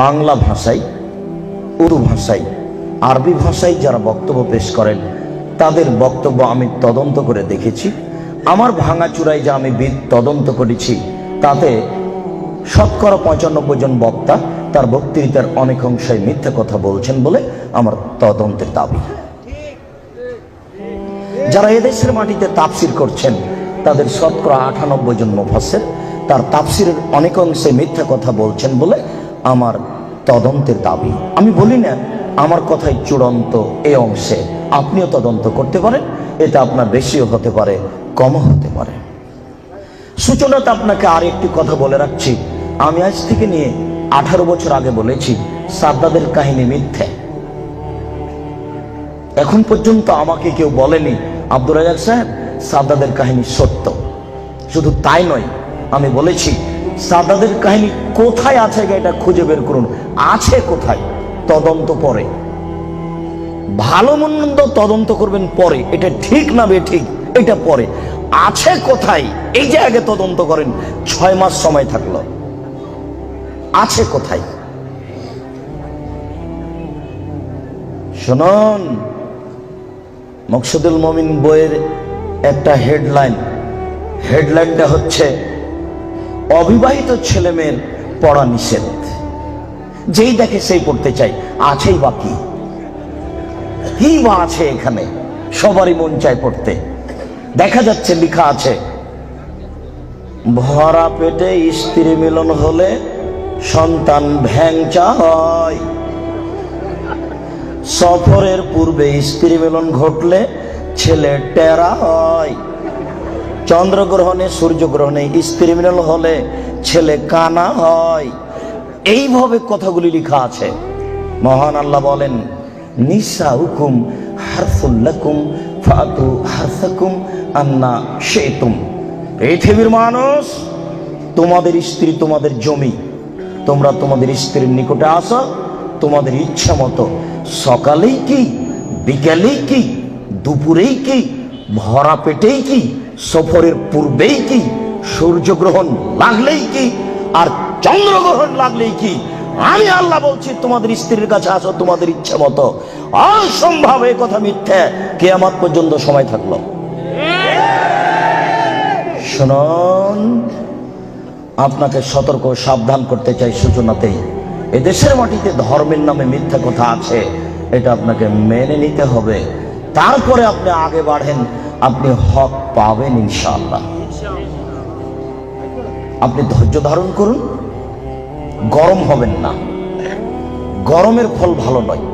বাংলা ভাষায় উর্দু ভাষায় আরবি ভাষায় যারা বক্তব্য পেশ করেন, তাদের বক্তব্য আমি তদন্ত করে দেখেছি। আমার ভাঙাচুরায় যা আমি তদন্ত করেছি, তাতে শতকরা পঁচানব্বই জন বক্তা তার বক্তৃতার অনেক অংশই মিথ্যা কথা বলছেন বলে আমার তদন্তের দাবি। যারা এদেশের মাটিতে তাপসির করছেন, তাদের শতকরা আটানব্বই জন মুফাসের তার তাফসিরের অনেক অংশে মিথ্যা কথা বলছেন বলে আমার তদন্তের দাবি। আমি বলি না, আমার কথাই চূড়ান্ত এ অংশে। আপনিও তদন্ত করতে পারেন, এটা আপনার বেশিও হতে পারে, কমও হতে পারে। সূচনাতে আপনাকে আর একটি কথা বলে রাখছি। আমি আজ থেকে নিয়ে আঠারো বছর আগে বলেছি, সাদ্দাদের কাহিনী মিথ্যে। এখন পর্যন্ত আমাকে কেউ বলেনি, আব্দুর রাজাক সাহেব, সাদ্দাদের কাহিনী সত্য। শুধু তাই নয়, আমি বলেছি সাদ্দাদের কাহিনী কোথায় আছে এটা খুঁজে বের করুন। আছে কোথায়? তদন্ত পরে। ভালো মন্দ তদন্ত করবেন পরে। এটা ঠিক না বে ঠিক? এটা পরে। আছে কোথায়? এই যে আগে তদন্ত করেন, ছয় মাস সময় থাকল। আছে কোথায়? শুনুন, মকসুদুল মমিন বইয়ের একটা হেডলাইন। হেডলাইনটা হচ্ছে অবিবাহিত ছেলে মেয়ের পড়া নিষেধ। যেই দেখে সেই পড়তে চাই, আছেই বাকি কি? বা আছে এখানে? সবারই মন চায় পড়তে। দেখা যাচ্ছে, লেখা আছে, ভরা পেটে স্ত্রী মিলন হলে সন্তান ভ্যাংচা হয় সফরের পূর্বে স্ত্রী মিলন ঘটলে ছেলে টেরা হয় চন্দ্রগ্রহণে, সূর্যগ্রহণে, স্ত্রী হলে ছেলে কানা হয়। এইভাবে কথাগুলি লেখা আছে। মহান আল্লাহ বলেন নিসা হুকুম হারফুল্লাকুম ফাতু হারসাকুম আন্না শেতুম। পৃথিবীর মানুষ, তোমাদের স্ত্রী তোমাদের জমি। তোমরা তোমাদের স্ত্রীর নিকটে আসো, তোমাদের ইচ্ছা মতো। সকালেই কি, বিকালেই কি, দুপুরেই কি ভরা পেটেই কি, সফরের পূর্বেই কি, সূর্যগ্রহণ লাগলেই কি, আর চন্দ্রগ্রহণ লাগলেই কি? আমি আল্লাহ বলছি, তোমাদের স্ত্রীর কাছে আসো, তোমাদের ইচ্ছা মতো। অসম্ভব এ কথা মিথ্যে। কে আমার পর্যন্ত সময় থাকল। শুনুন, আপনাকে সতর্ক, সাবধান করতে চাই সূচনাতেই। এদেশের মাটিতে ধর্মের নামে মিথ্যা কথা আছে, এটা আপনাকে মেনে নিতে হবে। তারপরে আপনি আগে বাড়েন, আপনি হক পাবেন ইনশাআল্লাহ। আপনি ধৈর্য ধারণ করুন, গরম হবেন না। গরমের ফল ভালো নয়।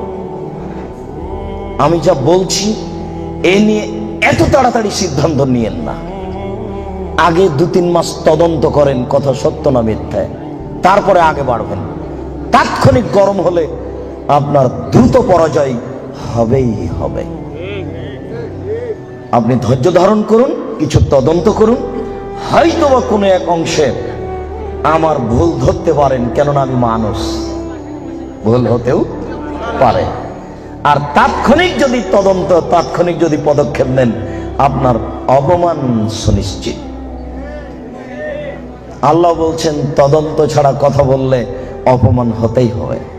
আমি যা বলছি, এ নিয়ে এত তাড়াতাড়ি সিদ্ধান্ত নিয়েন না। আগে দু তিন মাস তদন্ত করেন, কথা সত্য না মিথ্যায় তারপরে আগে বাড়বেন। তাৎক্ষণিক গরম হলে আপনার দ্রুত পরাজয় হবেই হবে। আপনি ধৈর্য ধারণ করুন, কিছু তদন্ত করুন। হয়তো বা কোনো এক অংশে আমার ভুল ধরতে পারেন, কেননা আমি মানুষ। ভুল হতেও পারে। আর তাৎক্ষণিক যদি তদন্ত, তাৎক্ষণিক যদি পদক্ষেপ নেন, আপনার অপমান সুনিশ্চিত। আল্লাহ বলছেন, তদন্ত ছাড়া কথা বললে অপমান হতেই হবে।